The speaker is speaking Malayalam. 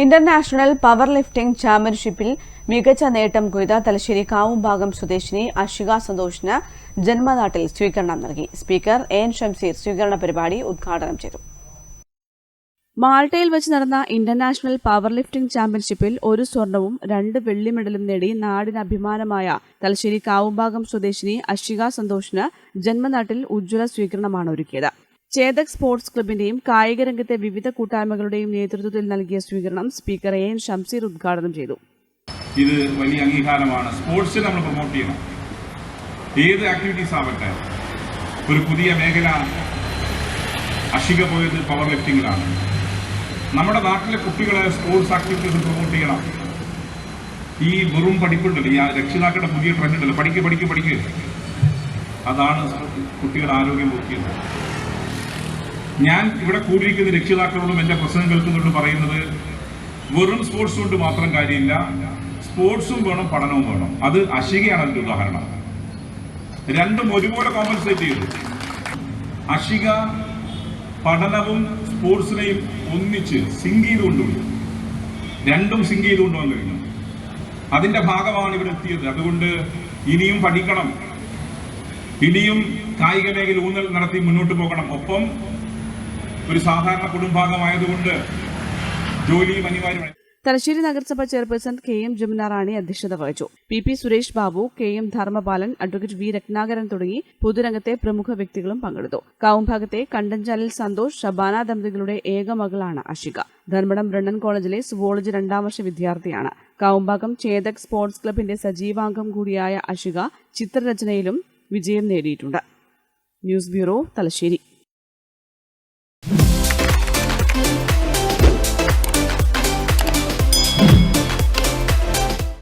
ഇന്റർനാഷണൽ പവർ ലിഫ്റ്റിംഗ് ചാമ്പ്യൻഷിപ്പിൽ മികച്ച നേട്ടം കൊയ്ത തലശ്ശേരി കാവുംഭാഗം സ്വദേശിനി അഷിക സന്തോഷിന് ജന്മനാട്ടിൽ സ്വീകരണം നൽകി. സ്പീക്കർ എൻ ഷംസീർ സ്വീകരണ പരിപാടി ഉദ്ഘാടനം ചെയ്തു. മാൾട്ടയിൽ വെച്ച് നടന്ന ഇന്റർനാഷണൽ പവർ ലിഫ്റ്റിംഗ് ചാമ്പ്യൻഷിപ്പിൽ ഒരു സ്വർണവും രണ്ട് വെള്ളി മെഡലും നേടി നാടിന് അഭിമാനമായ തലശ്ശേരി കാവുംഭാഗം സ്വദേശിനി അഷിക സന്തോഷിന് ജന്മനാട്ടിൽ ഉജ്ജ്വല സ്വീകരണമാണ് ഒരുക്കിയത്. ചേതക് സ്പോർട്സ് ക്ലബിന്റെയും കായിക രംഗത്തെ വിവിധ കൂട്ടായ്മകളുടെയും നേതൃത്വത്തിൽ നൽകിയ സ്വീകരണം സ്പീക്കർ എ എൻ ഷംസീർ ഉദ്ഘാടനം ചെയ്തു. ഇത് വലിയ അംഗീകാരമാണ്. സ്പോർട്സ് നമ്മൾ പ്രൊമോട്ട് ചെയ്യണം. ഏത് ആക്ടിവിറ്റീസ് ആവട്ടെ ഒരു പുതിയ മേഖല അഷിക പോയത് പവർ ലിഫ്റ്റിംഗിലാണ് നമ്മുടെ നാട്ടിലെ കുട്ടികളെ സ്പോർട്സ് ആക്ടിവിറ്റീസ് പ്രൊമോട്ട് ചെയ്യണം. ഈ വെറും പഠിപ്പുണ്ടല്ലോ ഈ രക്ഷിതാക്കളുടെ പുതിയ ട്രെൻഡ് ഉണ്ടല്ലോ. പഠിക്കുക പഠിക്കുക പഠിക്കുക അതാണ് കുട്ടികളുടെ ആരോഗ്യം നോക്കിയത്. ഞാൻ ഇവിടെ കൂടിയിരിക്കുന്ന രക്ഷിതാക്കളോടും എന്റെ പ്രസംഗം കേൾക്കുന്നവരോടും പറയുന്നത് വെറും സ്പോർട്സ് കൊണ്ട് മാത്രം കാര്യമില്ല. സ്പോർട്സും വേണം പഠനവും വേണം. അത് അശികയാണ് അതിന്റെ ഉദാഹരണം. രണ്ടും ഒരുപോലെ കോമ്പൻസേറ്റ് ചെയ്തു. അഷിക പഠനവും സ്പോർട്സിനെയും ഒന്നിച്ച് സിങ്ക് വന്നു രണ്ടും സിങ്ക് വന്നു കഴിഞ്ഞു. അതിന്റെ ഭാഗമാണ് ഇവിടെ എത്തിയത്. അതുകൊണ്ട് ഇനിയും പഠിക്കണം. ഇനിയും കായിക മേഖല ഊന്നൽ നടത്തി മുന്നോട്ട് പോകണം. ഒപ്പം ഒരു സാധാരണ കുടുംബാംഗമായതുകൊണ്ട് ജോലിയും അനിവാര്യമാണ്. തലശ്ശേരി നഗരസഭ chairperson K M Jamuna Rani അധ്യക്ഷത വഹിച്ചു. P P Suresh Babu K M Dharmapalan advocate V Ratnakaran തുടങ്ങി പൊതുരംഗത്തെ പ്രമുഖ വ്യക്തികളും പങ്കെടുത്തു. കാവുംഭാഗത്തെ കണ്ടഞ്ചാലിൽ സന്തോഷ് ഷബാന ദമ്പതികളുടെ ഏക മകളാണ് അഷിക. ധർമ്മടം ബ്രണ്ണൻ കോളേജിലെ സുവോളജി രണ്ടാം വർഷ വിദ്യാർത്ഥിയാണ്. കാവുംഭാഗം ചേതക് സ്പോർട്സ് ക്ലബിന്റെ സജീവാംഗം കൂടിയായ അഷിക ചിത്രരചനയിലും വിജയം നേടിയിട്ടുണ്ട്. News bureau Thalassery.